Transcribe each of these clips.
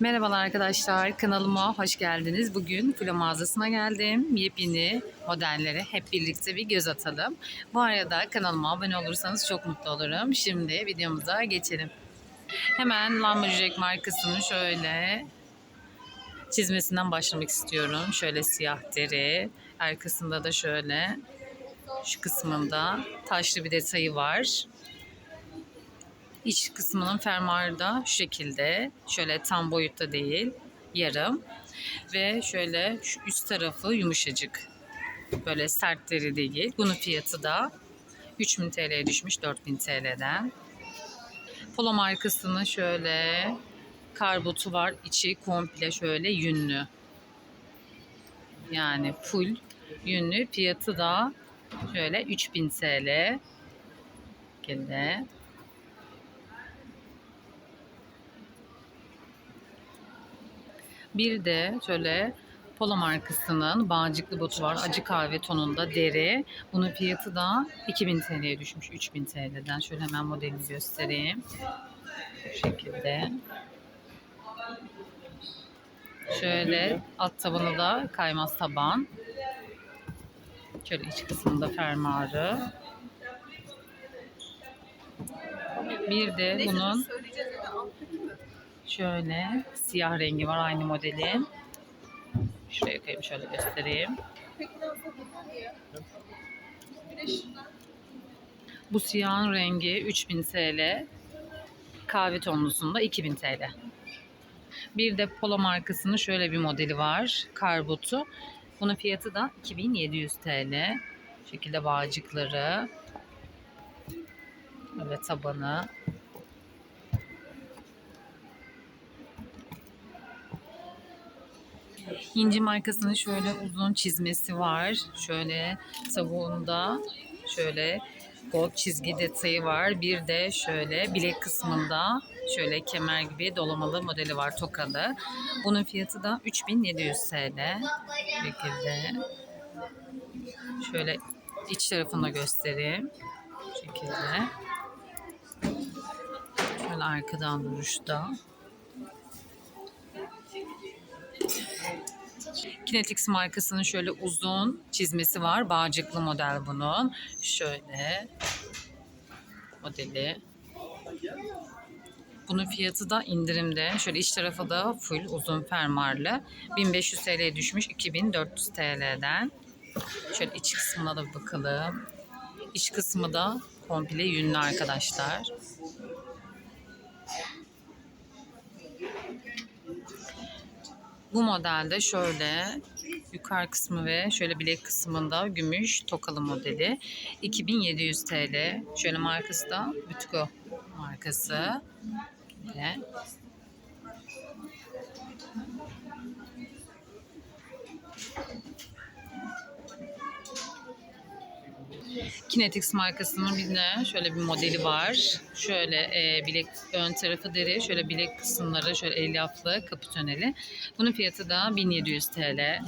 Merhabalar arkadaşlar, kanalıma hoş geldiniz. Bugün Filo mağazasına geldim. Yepyeni modellere hep birlikte bir göz atalım. Bu arada kanalıma abone olursanız çok mutlu olurum. Şimdi videomuza geçelim. Hemen Lumberjack markasının şöyle çizmesinden başlamak istiyorum. Şöyle siyah deri, arkasında da şöyle şu kısmında taşlı bir detayı var. İç kısmının fermuarı da şu şekilde. Şöyle tam boyutta değil. Yarım. Ve şöyle şu üst tarafı yumuşacık. Böyle sert deri değil. Bunun fiyatı da 3000 TL'ye düşmüş 4000 TL'den. Polo markasının şöyle karbotu var. İçi komple şöyle yünlü. Yani full yünlü. Fiyatı da şöyle 3000 TL. Şekilde. Bir de şöyle Polo markasının bağcıklı botu var. Acı kahve tonunda deri. Bunun fiyatı da 2000 TL'ye düşmüş. 3000 TL'den. Şöyle hemen modelini göstereyim. Bu şekilde. Şöyle alt tabanı da kaymaz taban. Şöyle iç kısmında fermuarı. Bir de bunun Şöyle siyah rengi var aynı modelin. Şuraya koyayım şöyle göstereyim. Bu siyahın rengi 3000 TL. Kahve tonlusunda 2000 TL. Bir de Polo markasının şöyle bir modeli var. Karbotu. Bunun fiyatı da 2700 TL. Şekilde bağcıkları. Böyle tabanı. İnci markasının şöyle uzun çizmesi var. Şöyle tavuğunda şöyle gold çizgi detayı var. Bir de şöyle bilek kısmında şöyle kemer gibi dolamalı modeli var tokalı. Bunun fiyatı da 3700 TL. Şekilde. Şöyle iç tarafını göstereyim. Şekilde. Şöyle arkadan duruşta. Kinetix markasının şöyle uzun çizmesi var. Bağcıklı model bunun. Şöyle modeli. Bunun fiyatı da indirimde. Şöyle iç tarafı da full uzun fermuarlı. 1500 TL'ye düşmüş 2400 TL'den. Şöyle iç kısmına da bakalım. İç kısmı da komple yünlü arkadaşlar. Bu modelde şöyle yukarı kısmı ve şöyle bilek kısmında gümüş tokalı modeli 2700 TL. Şöyle markası da Bütko markası. Ve Kinetix markasının bir de şöyle bir modeli var. Şöyle e, bilek ön tarafı deri, şöyle bilek kısımları şöyle elyaflı kapı töneli. Bunun fiyatı da 1700 TL.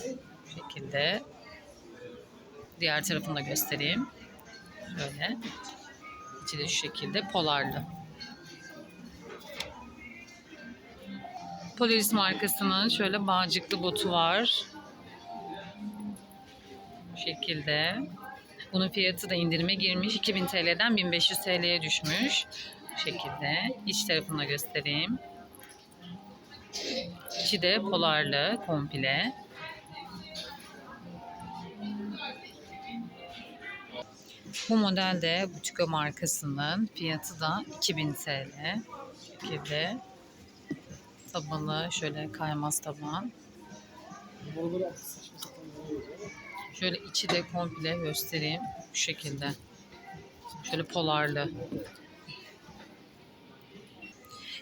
Şekilde. Diğer tarafını da göstereyim. Şöyle. İçi de şu şekilde polarlı. Polaris markasının şöyle bağcıklı botu var. Bu şekilde. Bunun fiyatı da indirime girmiş. 2000 TL'den 1500 TL'ye düşmüş. Bu şekilde. İç tarafını göstereyim. İçi de polarlı komple. Bu model de Butiko markasının fiyatı da 2000 TL. Şekilde. Tabanı şöyle kaymaz taban. Şöyle içi de komple göstereyim. Bu şekilde. Şöyle polarlı.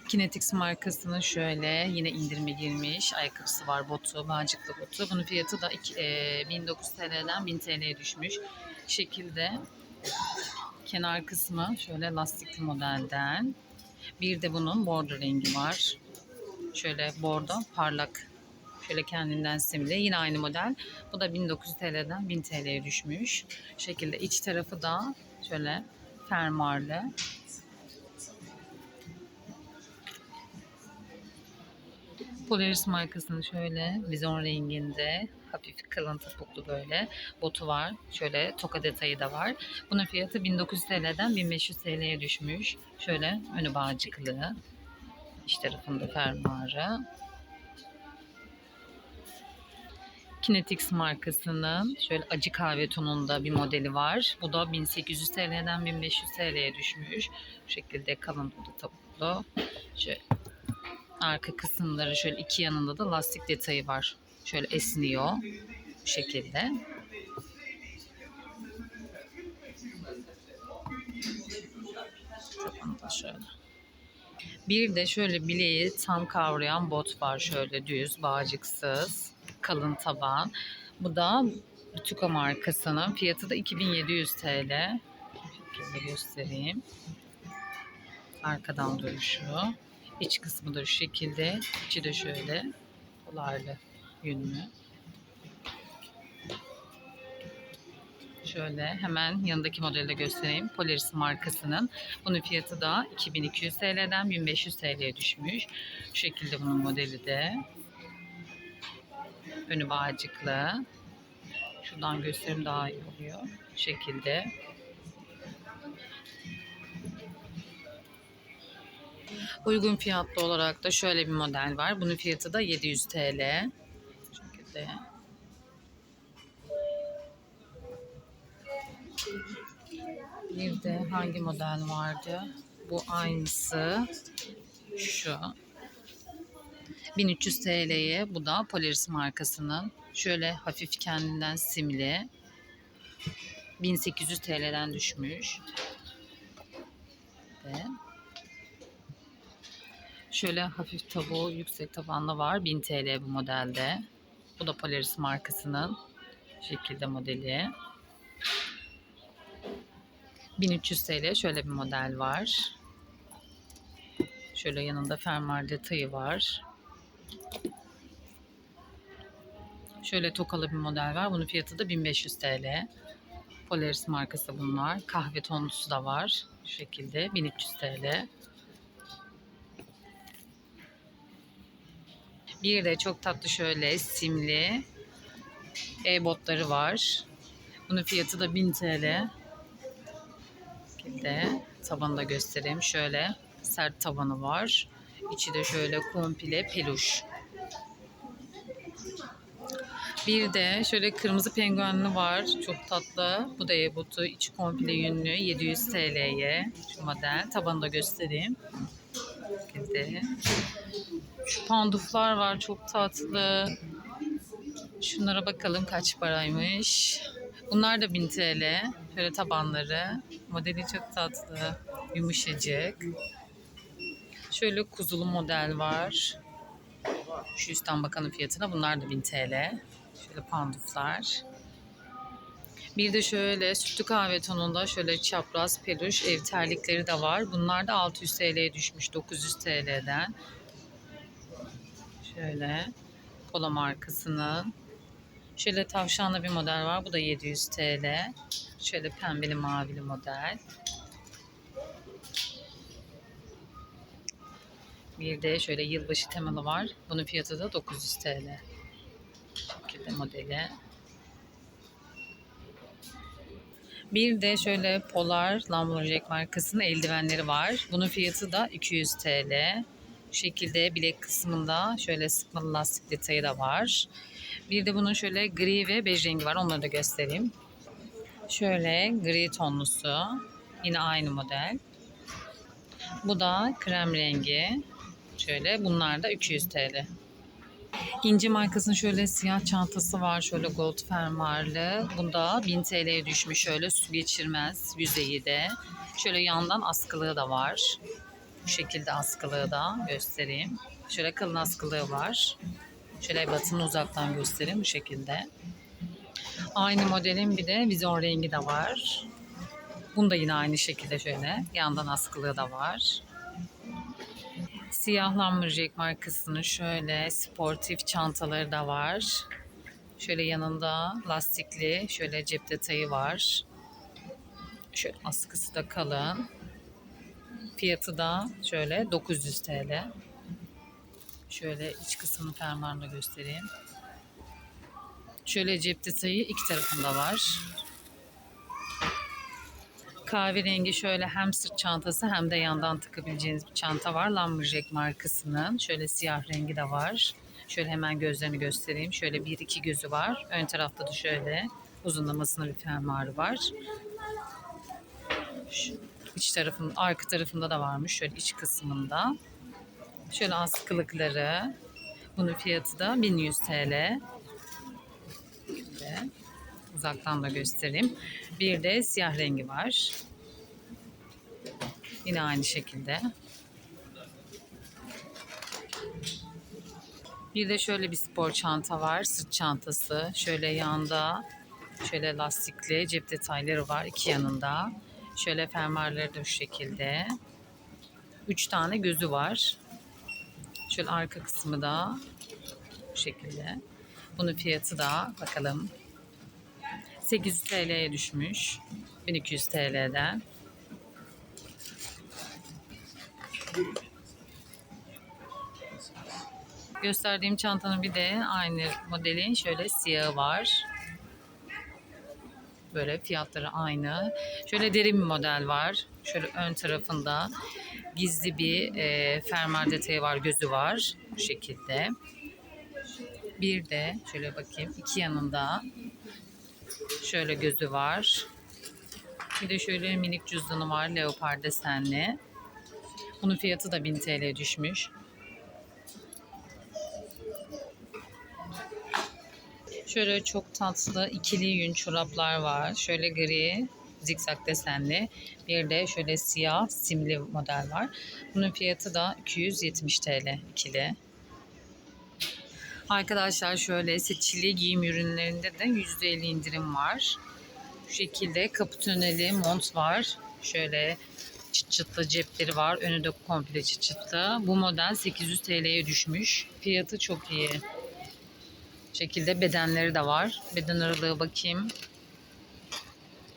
Kinetix markasının şöyle yine indirime girmiş ayakkabısı var botu, bağcıklı botu. Bunun fiyatı da iki- e, 1900 TL'den 1000 TL'ye düşmüş. Şekilde kenar kısmı şöyle lastikli modelden. Bir de bunun bordo rengi var. Şöyle bordo parlak Şöyle kendinden simli. Yine aynı model. Bu da 1900 TL'den 1000 TL'ye düşmüş. Şekilde iç tarafı da şöyle fermuarlı. Polaris markasının şöyle vizon renginde hafif kalın topuklu böyle botu var. Şöyle toka detayı da var. Bunun fiyatı 1900 TL'den 1500 TL'ye düşmüş. Şöyle önü bağcıklı. İç tarafında fermuarı. Kinetix markasının şöyle acı kahve tonunda bir modeli var. Bu da 1800 TL'den 1500 TL'ye düşmüş. Bu şekilde kalın dolu topuklu. Şöyle arka kısımları şöyle iki yanında da lastik detayı var. Şöyle esniyor bu şekilde. Da şöyle. Bir de şöyle bileği tam kavrayan bot var şöyle düz, bağcıksız, kalın taban. Bu da Tuka markasının fiyatı da 2700 TL. Şekilde göstereyim. Arkadan duruşu. İç kısmı da şu şekilde. İçi de şöyle polarlı yünlü. Şöyle hemen yanındaki modeli de göstereyim. Polaris markasının. Bunun fiyatı da 2200 TL'den 1500 TL'ye düşmüş. Bu şekilde bunun modeli de. Önü bağcıklı. Şuradan gösterim daha iyi oluyor. Bu şekilde. Uygun fiyatlı olarak da şöyle bir model var. Bunun fiyatı da 700 TL. Bu şekilde. Bir de hangi model vardı? Bu aynısı. Şu. 1300 TL'ye bu da Polaris markasının. Şöyle hafif kendinden simli. 1800 TL'den düşmüş. Ve şöyle hafif tabuğu yüksek tabanlı var. 1000 TL bu modelde. Bu da Polaris markasının şekilde modeli. 1300 TL şöyle bir model var. Şöyle yanında fermuar detayı var. Şöyle tokalı bir model var. Bunun fiyatı da 1500 TL. Polaris markası bunlar. Kahve tonlusu da var. Şu şekilde 1300 TL. Bir de çok tatlı şöyle simli e-botları var. Bunun fiyatı da 1000 TL. şekilde tabanı da göstereyim. Şöyle sert tabanı var. İçi de şöyle komple peluş. Bir de şöyle kırmızı penguenli var. Çok tatlı. Bu da e-botu. İçi komple yünlü. 700 TL'ye. Şu model. Tabanı da göstereyim. Şekilde. Şu panduflar var. Çok tatlı. Şunlara bakalım kaç paraymış. Bunlar da 1000 TL. Şöyle tabanları. Modeli çok tatlı. Yumuşacık. Şöyle kuzulu model var. Şu üstten bakanın fiyatına bunlar da 1000 TL. Şöyle panduflar. Bir de şöyle sütlü kahve tonunda şöyle çapraz peluş ev terlikleri de var. Bunlar da 600 TL'ye düşmüş 900 TL'den. Şöyle Pola markasının. Şöyle tavşanlı bir model var. Bu da 700 TL. Şöyle pembeli mavili model. Bir de şöyle yılbaşı temalı var. Bunun fiyatı da 900 TL. Bu şekilde modeli. Bir de şöyle Polar Lumberjack markasının eldivenleri var. Bunun fiyatı da 200 TL. Bu şekilde bilek kısmında şöyle sıkmalı lastik detayı da var. Bir de bunun şöyle gri ve bej rengi var. Onları da göstereyim. Şöyle gri tonlusu. Yine aynı model. Bu da krem rengi. Şöyle bunlar da 200 TL. İnci markasının şöyle siyah çantası var. Şöyle gold fermuarlı. Bunda 1000 TL'ye düşmüş. Şöyle su geçirmez yüzeyi de. Şöyle yandan askılığı da var. Bu şekilde askılığı da göstereyim. Şöyle kalın askılığı var. Şöyle batını uzaktan göstereyim bu şekilde. Aynı modelin bir de vizon rengi de var. Bunda yine aynı şekilde şöyle yandan askılığı da var. Siyah Lumberjack markasının şöyle sportif çantaları da var. Şöyle yanında lastikli şöyle cep detayı var. Şöyle askısı da kalın. Fiyatı da şöyle 900 TL. Şöyle iç kısmını fermuarını da göstereyim. Şöyle cep detayı iki tarafında var. Kahverengi şöyle hem sırt çantası hem de yandan takabileceğiniz bir çanta var. Lumberjack markasının. Şöyle siyah rengi de var. Şöyle hemen gözlerini göstereyim. Şöyle bir iki gözü var. Ön tarafta da şöyle uzunlamasına bir fermuarı var. Şu iç tarafın, arka tarafında da varmış. Şöyle iç kısmında. Şöyle askılıkları. Bunun fiyatı da 1100 TL. Şöyle uzaktan da göstereyim. Bir de siyah rengi var. Yine aynı şekilde. Bir de şöyle bir spor çanta var. Sırt çantası. Şöyle yanda şöyle lastikli cep detayları var iki yanında. Şöyle fermuarları da şu şekilde. Üç tane gözü var. Şöyle arka kısmı da bu şekilde. Bunun fiyatı da bakalım 800 TL'ye düşmüş. 1200 TL'den. Gösterdiğim çantanın bir de aynı modelin şöyle siyahı var. Böyle fiyatları aynı. Şöyle derin bir model var. Şöyle ön tarafında gizli bir e, fermuar detayı var, gözü var. Bu şekilde. Bir de şöyle bakayım iki yanında şöyle gözü var. Bir de şöyle minik cüzdanı var leopar desenli. Bunun fiyatı da 1000 TL düşmüş. Şöyle çok tatlı ikili yün çoraplar var. Şöyle gri zikzak desenli. Bir de şöyle siyah simli model var. Bunun fiyatı da 270 TL ikili. Arkadaşlar şöyle seçili giyim ürünlerinde de %50 indirim var. Bu şekilde kapı tüneli mont var. Şöyle çıt çıtlı cepleri var. Önü de komple çıt çıtlı. Bu model 800 TL'ye düşmüş. Fiyatı çok iyi. Bu şekilde bedenleri de var. Beden aralığı bakayım.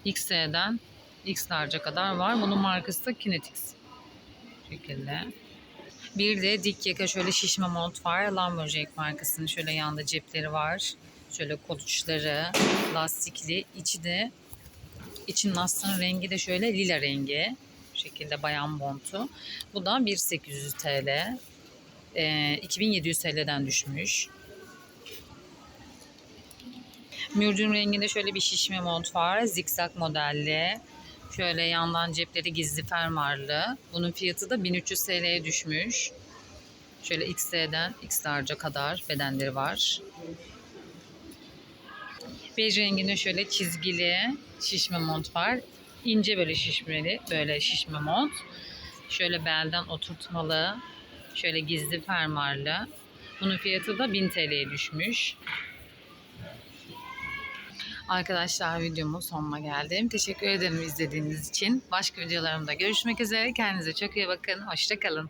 XL'den X large'a kadar var. Bunun markası da Kinetix. Bu şekilde. Bir de dik yaka şöyle şişme mont var. Lumberjack markasının şöyle yanda cepleri var. Şöyle kol uçları lastikli. İçi de için lastiğin rengi de şöyle lila rengi. Bu şekilde bayan montu. Bu da 1800 TL. Ee, 2700 TL'den düşmüş. Mürcün renginde şöyle bir şişme mont var. Zikzak modelli. Şöyle yandan cepleri gizli fermuarlı. Bunun fiyatı da 1300 TL'ye düşmüş. Şöyle XL'den X large'a kadar bedenleri var. Bej renginde şöyle çizgili şişme mont var. İnce böyle şişmeli böyle şişme mont. Şöyle belden oturtmalı. Şöyle gizli fermuarlı. Bunun fiyatı da 1000 TL'ye düşmüş. Arkadaşlar videomun sonuna geldim. Teşekkür ederim izlediğiniz için. Başka videolarımda görüşmek üzere. Kendinize çok iyi bakın. Hoşçakalın.